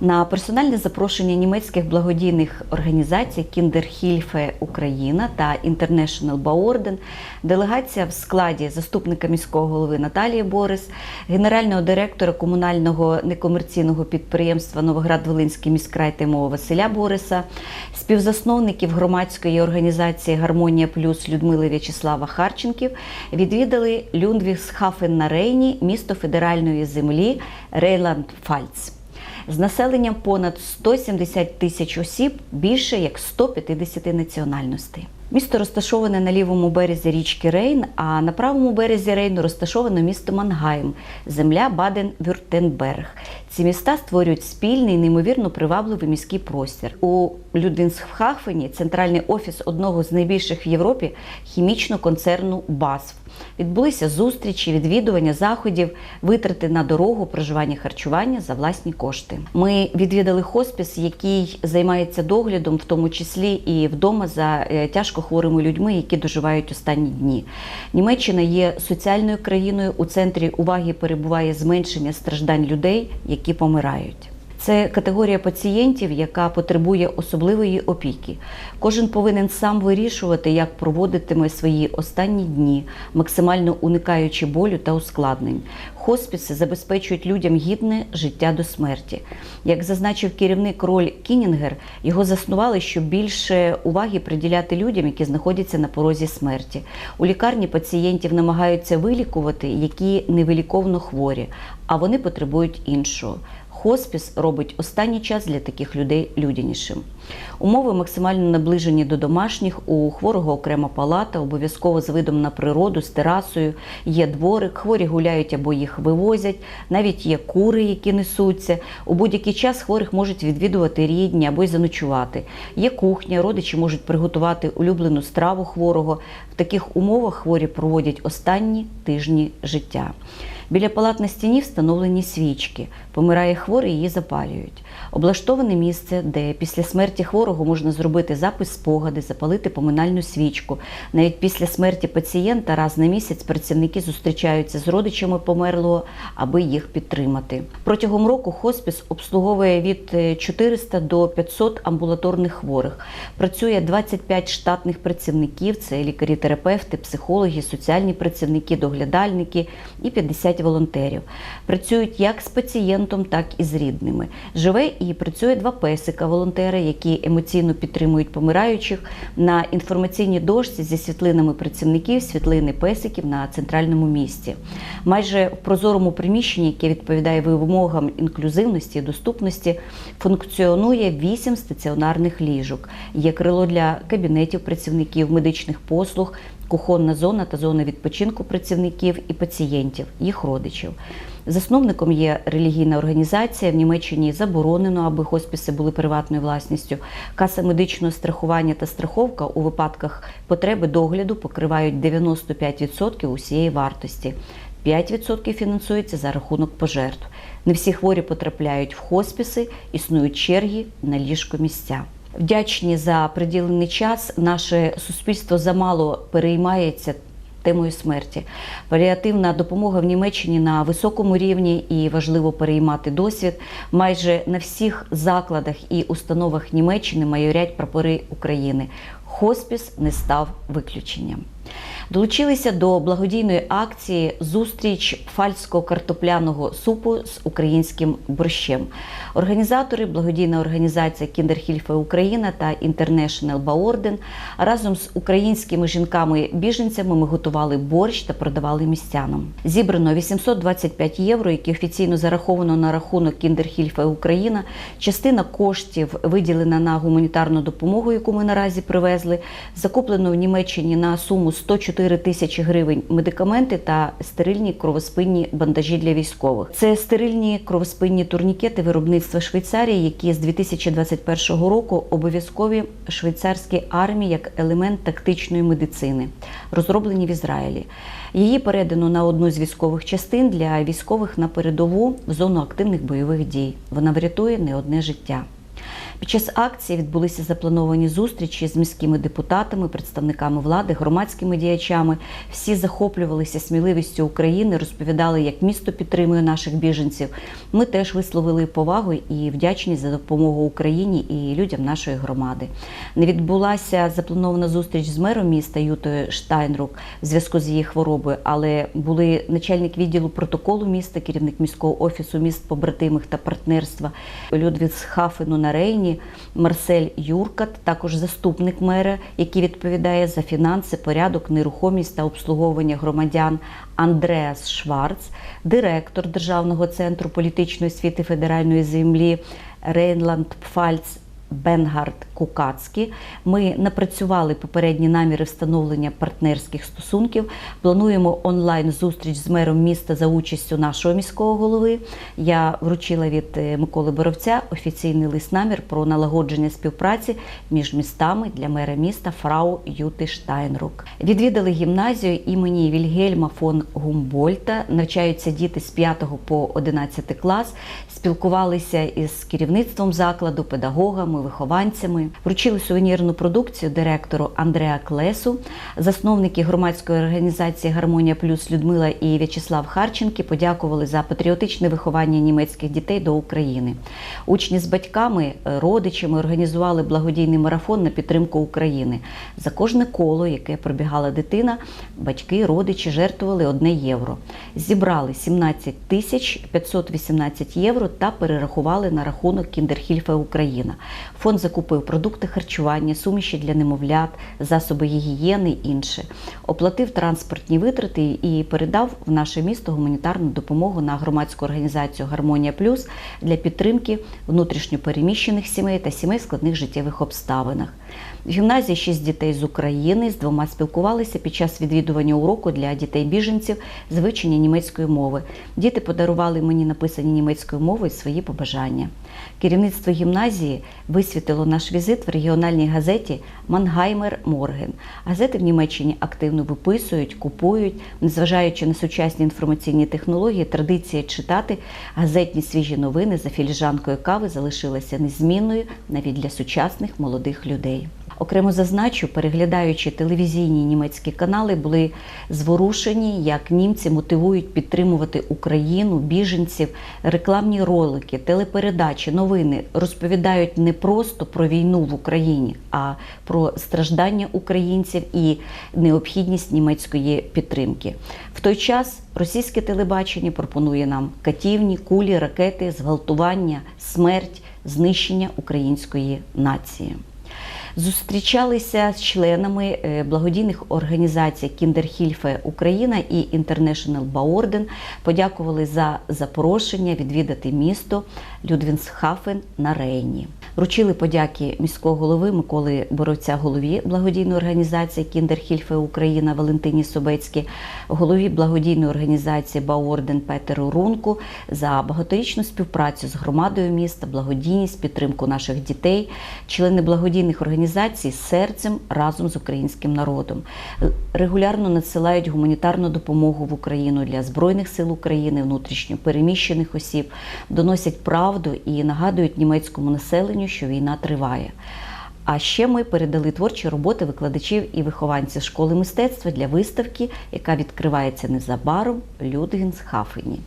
На персональне запрошення німецьких благодійних організацій Кіндерхільфе Україна та International Баорден делегація в складі заступника міського голови Наталії Борис, генерального директора комунального некомерційного підприємства Новоград-Волинський міськрай ТМО Василя Бориса, співзасновників громадської організації Гармонія Плюс Людмили В'ячеслава Харченків відвідали Люндвігсхафен на Рейні, місто федеральної землі Рейланд-Фальц. З населенням понад 170 тисяч осіб, більше як 150 національностей. Місто розташоване на лівому березі річки Рейн, а на правому березі Рейну розташовано місто Мангайм, земля Баден-Вюртенберг. Ці міста створюють спільний, неймовірно привабливий міський простір. У Людинсхафені центральний офіс одного з найбільших в Європі хімічного концерну БАСФ. Відбулися зустрічі, відвідування заходів, витрати на дорогу, проживання, харчування за власні кошти. Ми відвідали хоспіс, який займається доглядом, в тому числі і вдома за е, тяжко хворими людьми, які доживають останні дні. Німеччина є соціальною країною. У центрі уваги перебуває зменшення страждань людей, які помирають. Це категорія пацієнтів, яка потребує особливої опіки. Кожен повинен сам вирішувати, як проводитиме свої останні дні, максимально уникаючи болю та ускладнень. Хоспіси забезпечують людям гідне життя до смерті. Як зазначив керівник Роль Кінінгер, його заснували, щоб більше уваги приділяти людям, які знаходяться на порозі смерті. У лікарні пацієнтів намагаються вилікувати, які невиліковно хворі, а вони потребують іншого. Хоспіс робить останній час для таких людей людянішим. Умови максимально наближені до домашніх. У хворого окрема палата, обов'язково з видом на природу, з терасою. Є дворик, хворі гуляють або їх вивозять. Навіть є кури, які несуться. У будь-який час хворих можуть відвідувати рідні або й заночувати. Є кухня, родичі можуть приготувати улюблену страву хворого. В таких умовах хворі проводять останні тижні життя. Біля палат на стіні встановлені свічки. Помирає хворий, її запалюють. Облаштоване місце, де після смерті хворого можна зробити запис спогади, запалити поминальну свічку. Навіть після смерті пацієнта раз на місяць працівники зустрічаються з родичами померлого, аби їх підтримати. Протягом року хоспіс обслуговує від 400 до 500 амбулаторних хворих. Працює 25 штатних працівників: це лікарі-терапевти, психологи, соціальні працівники, доглядальники і 50 волонтерів. Працюють як з пацієнтом, так і з рідними. Живе і працює два песика волонтери, які емоційно підтримують помираючих на інформаційній дошці зі світлинами працівників, світлини песиків на центральному місці. Майже в прозорому приміщенні, яке відповідає вимогам інклюзивності і доступності, функціонує вісім стаціонарних ліжок. Є крило для кабінетів працівників, медичних послуг, кухонна зона та зона відпочинку працівників і пацієнтів, їх родичів. Засновником є релігійна організація. В Німеччині заборонено, аби хоспіси були приватною власністю. Каса медичного страхування та страховка у випадках потреби догляду покривають 95% усієї вартості. 5% фінансується за рахунок пожертв. Не всі хворі потрапляють в хоспіси, існують черги на ліжко місця. Вдячні за приділений час. Наше суспільство замало переймається темою смерті. Паліативна допомога в Німеччині на високому рівні і важливо переймати досвід. Майже на всіх закладах і установах Німеччини майорять прапори України. Хоспіс не став виключенням. Долучилися до благодійної акції Зустріч фальського картопляного супу з українським борщем. Організатори, благодійна організація Кіндерхільфе Україна та International Баорден разом з українськими жінками-біженцями ми готували борщ та продавали містянам. Зібрано 825 євро, які офіційно зараховано на рахунок Кіндерхільфе Україна. Частина коштів виділена на гуманітарну допомогу, яку ми наразі привезли. Закуплено в Німеччині на суму 104 тисячі гривень медикаменти та стерильні кровоспинні бандажі для військових. Це стерильні кровоспинні турнікети виробництва Швейцарії, які з 2021 року обов'язкові швейцарській армії як елемент тактичної медицини, розроблені в Ізраїлі. Її передано на одну з військових частин для військових на передову в зону активних бойових дій. Вона врятує не одне життя. Під час акції відбулися заплановані зустрічі з міськими депутатами, представниками влади, громадськими діячами. Всі захоплювалися сміливістю України, розповідали, як місто підтримує наших біженців. Ми теж висловили повагу і вдячність за допомогу Україні і людям нашої громади. Не відбулася запланована зустріч з мером міста Ютою Штайнрук в зв'язку з її хворобою, але були начальник відділу протоколу міста, керівник міського офісу міст побратимих та партнерства Людвігсхафену на Рейні, Марсель Юркат, також заступник мера, який відповідає за фінанси, порядок, нерухомість та обслуговування громадян Андреас Шварц, директор Державного центру політичної освіти федеральної землі Рейнланд Пфальц Бенгард Кукацькі. Ми напрацювали попередні наміри встановлення партнерських стосунків. Плануємо онлайн зустріч з мером міста за участю нашого міського голови. Я вручила від е, Миколи Боровця офіційний лист намір про налагодження співпраці між містами для мера міста Фрау Юти Штайнрук. Відвідали гімназію імені Вільгельма фон Гумбольта. Навчаються діти з 5 по 11 клас. Спілкувалися із керівництвом закладу, педагогами, вихованцями. Вручили сувенірну продукцію директору Андреа Клесу, засновники громадської організації Гармонія Плюс Людмила і В'ячеслав Харченки подякували за патріотичне виховання німецьких дітей до України. Учні з батьками, е, родичами організували благодійний марафон на підтримку України. За кожне коло, яке пробігала дитина, батьки, родичі жертвували одне євро. Зібрали 17 тисяч 518 євро та перерахували на рахунок Кіндерхільфа Україна. Фонд закупив продукти харчування, суміші для немовлят, засоби гігієни інше. Оплатив транспортні витрати і передав в наше місто гуманітарну допомогу на громадську організацію Гармонія Плюс для підтримки внутрішньопереміщених сімей та сімей в складних життєвих обставинах. В гімназії шість дітей з України з двома спілкувалися під час відвідування уроку для дітей-біженців з вивчення німецької мови. Діти подарували мені написані німецькою мовою свої побажання. Керівництво гімназії висвітило наш візит в регіональній газеті Мангаймер Морген. Газети в Німеччині активно виписують, купують, незважаючи на сучасні інформаційні технології, традиція читати газетні свіжі новини за філіжанкою кави залишилася незмінною навіть для сучасних молодих людей. Окремо зазначу, переглядаючи телевізійні німецькі канали, були зворушені, як німці мотивують підтримувати Україну, біженців, рекламні ролики, телепередачі, новини розповідають не просто про війну в Україні, а про страждання українців і необхідність німецької підтримки. В той час російське телебачення пропонує нам катівні, кулі, ракети, зґвалтування, смерть, знищення української нації зустрічалися з членами е, благодійних організацій Кіндерхільфе Україна і Інтернешнл Баорден. Подякували за запрошення відвідати місто Людвінсхафен на Рейні. Вручили подяки міського голови Миколи Боровця, голові благодійної організації Кіндерхільфе Україна Валентині Собецькій, голові благодійної організації Баорден Петеру Рунку за багаторічну співпрацю з громадою міста, благодійність, підтримку наших дітей, члени благодійних організацій серцем разом з українським народом. Регулярно надсилають гуманітарну допомогу в Україну для Збройних сил України, внутрішньо переміщених осіб, доносять правду і нагадують німецькому населенню, що війна триває. А ще ми передали творчі роботи викладачів і вихованців школи мистецтва для виставки, яка відкривається незабаром в Людгінсхафені.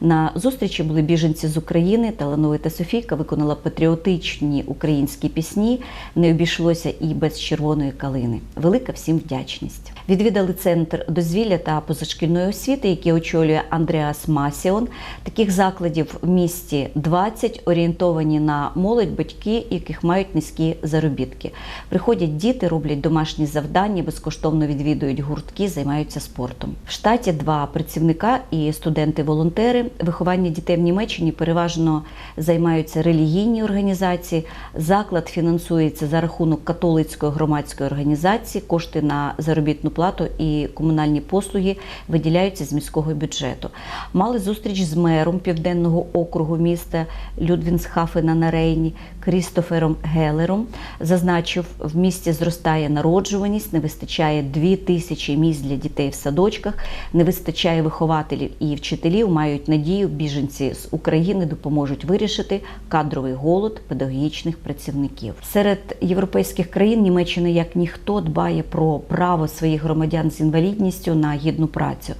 На зустрічі були біженці з України. Талановита Софійка виконала патріотичні українські пісні. Не обійшлося і без червоної калини. Велика всім вдячність. Відвідали центр дозвілля та позашкільної освіти, який очолює Андреас Масіон. Таких закладів в місті 20, орієнтовані на молодь, батьки, яких мають низькі заробітки. Приходять діти, роблять домашні завдання, безкоштовно відвідують гуртки, займаються спортом. В штаті два працівника і студенти-волонтери. Виховання дітей в Німеччині переважно займаються релігійні організації. Заклад фінансується за рахунок католицької громадської організації. Кошти на заробітну плату і комунальні послуги виділяються з міського бюджету. Мали зустріч з мером південного округу міста Людвінсхафена на Рейні Крістофером Гелером. За зазначив, в місті зростає народжуваність, не вистачає 2 тисячі місць для дітей в садочках, не вистачає вихователів і вчителів. Мають надію, біженці з України допоможуть вирішити кадровий голод педагогічних працівників. Серед європейських країн Німеччина як ніхто дбає про право своїх громадян з інвалідністю на гідну працю.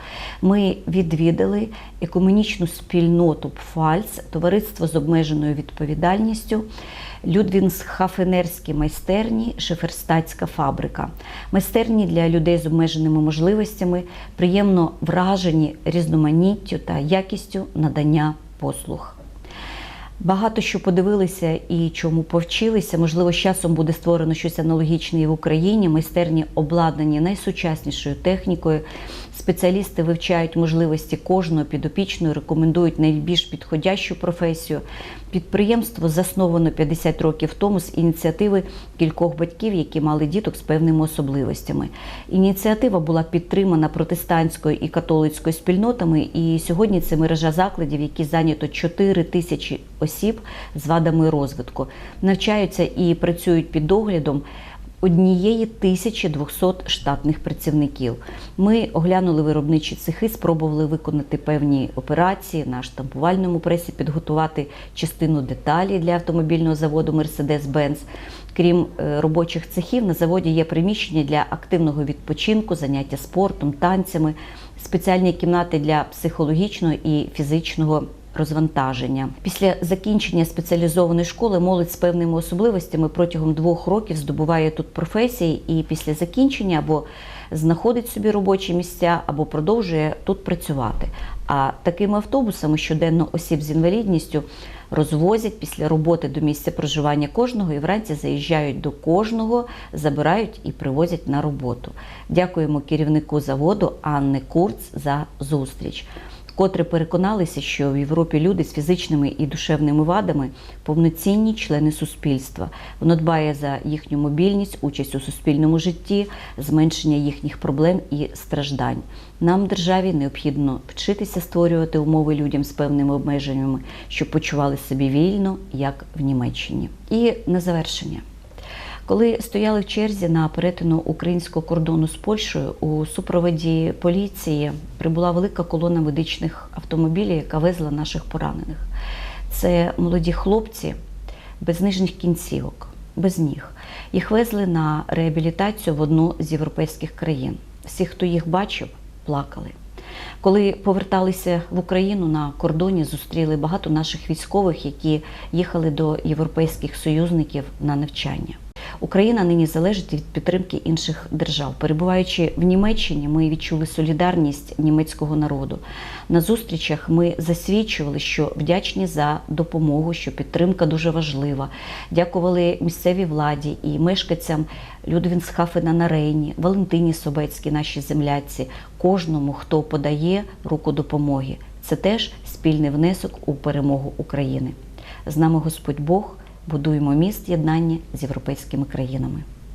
Ми відвідали екуменічну спільноту Пфальц, товариство з обмеженою відповідальністю. Людвінсхафенерські майстерні, шиферстатська фабрика. Майстерні для людей з обмеженими можливостями приємно вражені різноманіттю та якістю надання послуг. Багато що подивилися і чому повчилися. Можливо, з часом буде створено щось аналогічне і в Україні. Майстерні обладнані найсучаснішою технікою. Спеціалісти вивчають можливості кожного підопічного, рекомендують найбільш підходящу професію. Підприємство засновано 50 років тому з ініціативи кількох батьків, які мали діток з певними особливостями. Ініціатива була підтримана протестантською і католицькою спільнотами, і сьогодні це мережа закладів, які зайнято 4 тисячі осіб з вадами розвитку, навчаються і працюють під доглядом однієї 1200 штатних працівників. Ми оглянули виробничі цехи, спробували виконати певні операції на штампувальному пресі, підготувати частину деталі для автомобільного заводу Mercedes-Benz. Крім е, робочих цехів, на заводі є приміщення для активного відпочинку, заняття спортом, танцями, спеціальні кімнати для психологічного і фізичного розвантаження. Після закінчення спеціалізованої школи молодь з певними особливостями протягом двох років здобуває тут професії і після закінчення або знаходить собі робочі місця, або продовжує тут працювати. А такими автобусами щоденно осіб з інвалідністю розвозять після роботи до місця проживання кожного і вранці заїжджають до кожного, забирають і привозять на роботу. Дякуємо керівнику заводу Анни Курц за зустріч. Котре переконалися, що в Європі люди з фізичними і душевними вадами повноцінні члени суспільства. Воно дбає за їхню мобільність, участь у суспільному житті, зменшення їхніх проблем і страждань. Нам, державі, необхідно вчитися створювати умови людям з певними обмеженнями, щоб почували себе вільно, як в Німеччині. І на завершення. Коли стояли в черзі на перетину українського кордону з Польщею, у супроводі поліції прибула велика колона медичних автомобілів, яка везла наших поранених. Це молоді хлопці без нижніх кінцівок, без ніг. Їх везли на реабілітацію в одну з європейських країн. Всі, хто їх бачив, плакали. Коли поверталися в Україну на кордоні, зустріли багато наших військових, які їхали до європейських союзників на навчання. Україна нині залежить від підтримки інших держав. Перебуваючи в Німеччині, ми відчули солідарність німецького народу. На зустрічах ми засвідчували, що вдячні за допомогу, що підтримка дуже важлива. Дякували місцевій владі і мешканцям Людвінсхафена на Рейні, Валентині Собецькій, нашій земляці, кожному, хто подає руку допомоги. Це теж спільний внесок у перемогу України. З нами Господь Бог будуємо міст єднання з європейськими країнами.